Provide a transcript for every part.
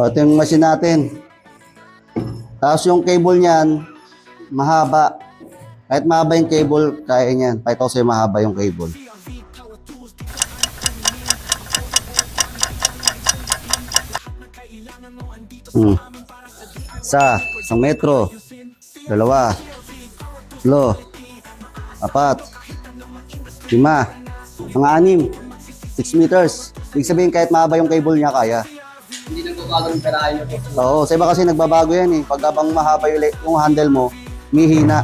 O, ito yung machine natin. Tapos yung cable niyan, mahaba. Kahit mahaba yung cable, kaya niyan. Kahit ako sa'yo mahaba yung cable. Hmm. Isa, isang metro. Dalawa. Tatlo. Apat. Lima. Mga anim. 6 meters. Ibig sabihin kahit mahaba yung cable niya, kaya. Hindi nagbabago ng perahe nyo po. Sa iba kasi nagbabago yan eh. Pag habang mahaba yung, le- yung handle mo, mihina.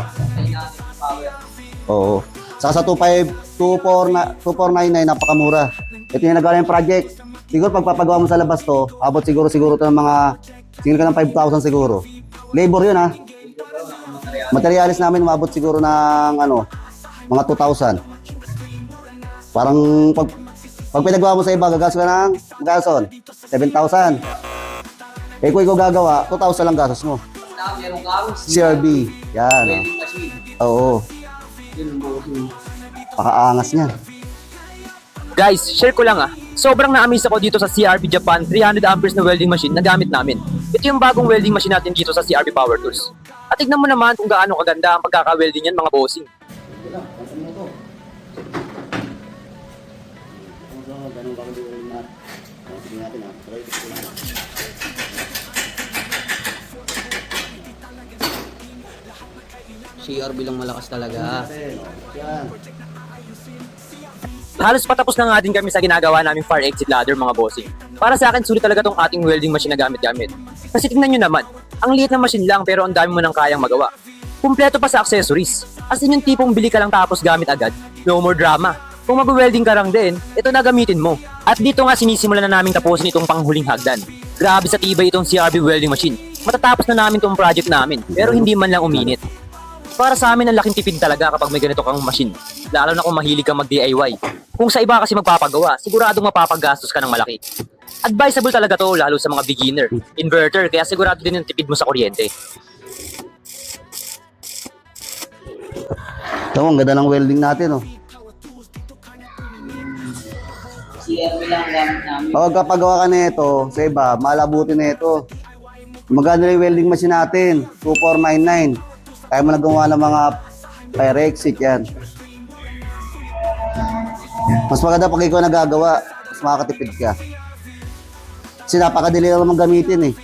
Oo. Saka sa 25, 24 na, 2499, napakamura. Ito yung nagawa yung project. Siguro pag papagawa mo sa labas to, abot siguro siguro to ng mga, singil ka ng 5,000 siguro. Labor yun ha. Materialis namin umabot siguro ng ano, mga 2,000. Parang pag, pag pinagawa mo sa iba, gagas ka ng, gason, 7,000. Eh kung ikaw gagawa, 2,000 lang gastos mo. Na, meron kang CRB. Yan. welding machine. Oo. Yun. Pakaangas niyan. Guys, share ko lang ah. Sobrang na-amaze ako dito sa CRB Japan 300 amperes na welding machine na gamit namin. Ito yung bagong welding machine natin dito sa CRB Power Tools. At tignan mo naman kung gaano kaganda ang pagkaka-welding yan mga bossing. CRB lang malakas talaga. Halos patapos na nga din kami sa ginagawa naming fire exit ladder mga bossing. Para sa akin, sulit talaga tong ating welding machine na gamit-gamit. Kasi tingnan nyo naman, ang liit na machine lang pero ang dami mo nang kayang magawa. Kumpleto pa sa accessories. As in yung tipong bili ka lang tapos gamit agad. No more drama. Kung mag-welding ka lang din, ito na gamitin mo. At dito nga sinisimulan na namin tapusin itong panghuling hagdan. Grabe sa tibay itong CRB welding machine. Matatapos na namin itong project namin, pero hindi man lang uminit. Para sa amin, ang laking tipid talaga kapag may ganito kang machine. Lalo na kung mahilig kang mag-DIY. Kung sa iba kasi magpapagawa, siguradong mapapagastos ka ng malaki. Advisable talaga to lalo sa mga beginner. Inverter, kaya sigurado din yung tipid mo sa kuryente. Ito, ang ganda ng welding natin, oh. CRB lang. Kapag kapagawa ka nito, sa iba, malabuti na ito. Magkano na yung welding machine natin? 2499. Kaya mo na gumawa ng mga fire exit yan. Mas maganda pag ikaw nagagawa, mas makakatipid ka. Kasi napakadali lang naman gamitin eh.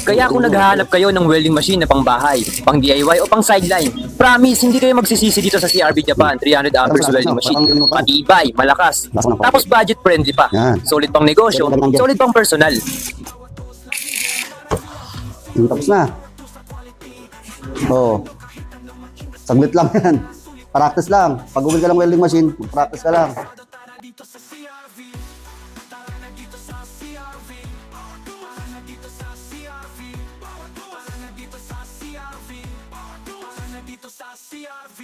Kaya kung naghahanap kayo ng welding machine na pang bahay, pang DIY o pang sideline, promise, hindi kayo magsisisi dito sa CRB Japan 300 amperes welding machine. Matibay, malakas, tapos budget friendly pa. Solid pang negosyo, solid pang personal. Tapos na. Oo. Saglit lang yan. Practice lang. Pag umil ka lang welding machine, practice ka lang. CRV